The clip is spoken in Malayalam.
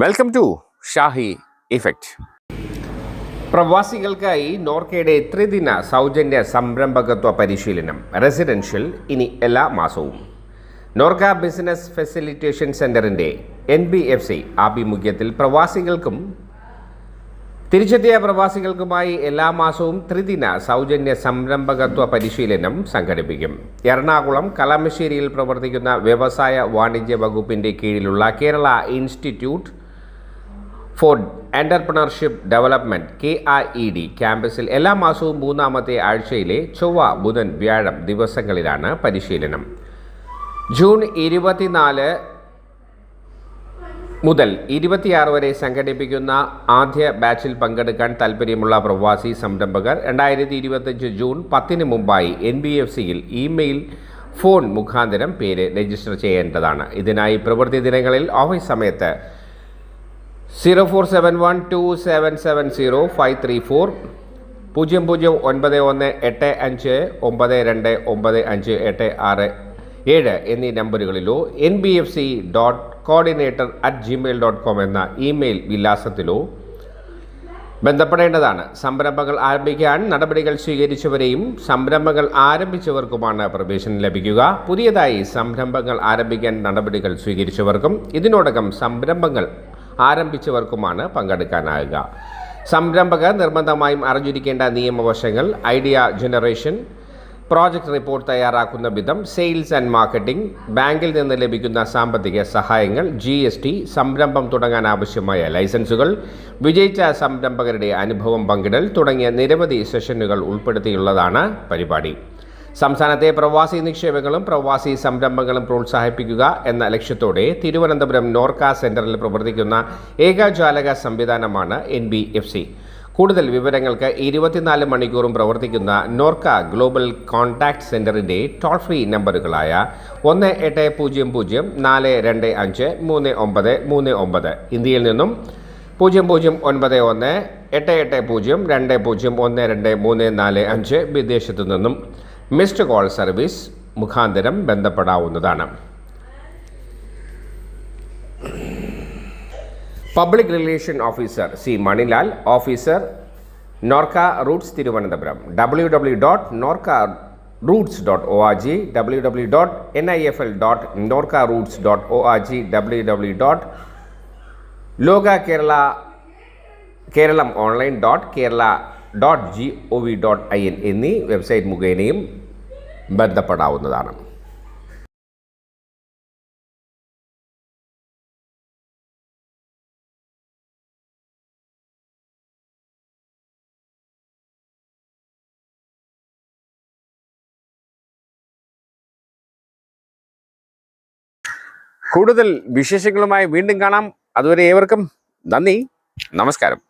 വെൽക്കം ടു ഷാഹി ഇഫക്റ്റ് പ്രവാസികൾക്കായി നോർക്കയുടെ ത്രിദിന സൗജന്യ സംരംഭകത്വ പരിശീലനം റെസിഡൻഷ്യൽ ഇനി എല്ലാ മാസവും. നോർക്ക ബിസിനസ് ഫെസിലിറ്റേഷൻ സെന്ററിന്റെ എൻ ബി എഫ് സി ആഭിമുഖ്യത്തിൽ പ്രവാസികൾക്കും തിരിച്ചെത്തിയ പ്രവാസികൾക്കുമായി എല്ലാ മാസവും ത്രിദിന സൗജന്യ സംരംഭകത്വ പരിശീലനം സംഘടിപ്പിക്കും. എറണാകുളം കലാമശ്ശേരിയിൽ പ്രവർത്തിക്കുന്ന വ്യവസായ വാണിജ്യ വകുപ്പിന്റെ കീഴിലുള്ള Kerala institute for entrepreneurship development K I E D ക്യാമ്പസിൽ എല്ലാ മാസവും മൂന്നാമത്തെ ആഴ്ചയിലെ ചൊവ്വ ബുധൻ വ്യാഴം ദിവസങ്ങളിലാണ് പരിശീലനം. ജൂൺ ഇരുപത്തിനാല് മുതൽ ഇരുപത്തിയാറ് വരെ സംഘടിപ്പിക്കുന്ന ആദ്യ ബാച്ചിൽ പങ്കെടുക്കാൻ താൽപ്പര്യമുള്ള പ്രവാസി സംരംഭകർ രണ്ടായിരത്തി ഇരുപത്തഞ്ച് ജൂൺ പത്തിന് മുമ്പായി എൻ ബി എഫ് സിയിൽ ഇമെയിൽ ഫോൺ മുഖാന്തരം പേര് രജിസ്റ്റർ ചെയ്യേണ്ടതാണ്. ഇതിനായി പ്രവൃത്തി ദിനങ്ങളിൽ ഓഫീസ് സമയത്ത് zero four seven one two seven seven zero five three four പൂജ്യം പൂജ്യം ഒൻപത് ഒന്ന് എട്ട് അഞ്ച് ഒമ്പത് രണ്ട് ഒമ്പത് അഞ്ച് എട്ട് ആറ് ഏഴ് എന്നീ നമ്പറുകളിലോ N B F C dot coordinator at Gmail dot com എന്ന ഇമെയിൽ വിലാസത്തിലോ ബന്ധപ്പെടേണ്ടതാണ്. സംരംഭങ്ങൾ ആരംഭിക്കാൻ നടപടികൾ സ്വീകരിച്ചവരെയും സംരംഭങ്ങൾ ആരംഭിച്ചവർക്കുമാണ് പ്രവേശനം ലഭിക്കുക. പുതിയതായി സംരംഭങ്ങൾ ആരംഭിക്കാൻ നടപടികൾ സ്വീകരിച്ചവർക്കും ഇതിനോടകം സംരംഭങ്ങൾ ആരംഭിച്ചവർക്കുമാണ് പങ്കെടുക്കാനാകുക സംരംഭകർ നിർബന്ധമായും അറിഞ്ഞിരിക്കേണ്ട നിയമവശങ്ങൾ ഐഡിയ ജനറേഷൻ പ്രോജക്റ്റ് റിപ്പോർട്ട് തയ്യാറാക്കുന്ന വിധം സെയിൽസ് ആൻഡ് മാർക്കറ്റിംഗ് ബാങ്കിൽ നിന്ന് ലഭിക്കുന്ന സാമ്പത്തിക സഹായങ്ങൾ ജി എസ് ടി സംരംഭം തുടങ്ങാൻ ആവശ്യമായ ലൈസൻസുകൾ വിജയിച്ച സംരംഭകരുടെ അനുഭവം പങ്കിടൽ തുടങ്ങിയ നിരവധി സെഷനുകൾ ഉൾപ്പെടുത്തിയുള്ളതാണ് പരിപാടി. സംസ്ഥാനത്തെ പ്രവാസി നിക്ഷേപങ്ങളും പ്രവാസി സംരംഭങ്ങളും പ്രോത്സാഹിപ്പിക്കുക എന്ന ലക്ഷ്യത്തോടെ തിരുവനന്തപുരം നോർക്ക സെന്ററിൽ പ്രവർത്തിക്കുന്ന ഏകജാലക സംവിധാനമാണ് എൻ ബി എഫ് സി. കൂടുതൽ വിവരങ്ങൾക്ക് ഇരുപത്തിനാല് മണിക്കൂറും പ്രവർത്തിക്കുന്ന നോർക്ക ഗ്ലോബൽ കോൺടാക്ട് സെന്ററിന്റെ ടോൾ ഫ്രീ നമ്പറുകളായ ഒന്ന് എട്ട് പൂജ്യം പൂജ്യം നാല് രണ്ട് അഞ്ച് മൂന്ന് ഒമ്പത് മൂന്ന് ഒമ്പത്. ഇന്ത്യയിൽ നിന്നും പൂജ്യം പൂജ്യം ഒൻപത് ഒന്ന് എട്ട് എട്ട് പൂജ്യം രണ്ട് പൂജ്യം ഒന്ന് രണ്ട് മൂന്ന് നാല് അഞ്ച് വിദേശത്തു നിന്നും മിസ്ഡ് കോൾ സർവീസ് മുഖാന്തരം ബന്ധപ്പെടാവുന്നതാണ്. Public relation officer C Manilal officer Norka roots Thiruvananthapuram W W dot Norka roots dot O R G W W dot N I F L dot Norka roots dot O R G W W dot Loka Kerala Keralam online dot Kerala dot G O V dot I N എന്നീ വെബ്സൈറ്റ് മുഖേനയും ബന്ധപ്പെടാവുന്നതാണ്. കൂടുതൽ വിശേഷങ്ങളുമായി വീണ്ടും കാണാം. അതുവരെ ഏവർക്കും നന്ദി. നമസ്കാരം.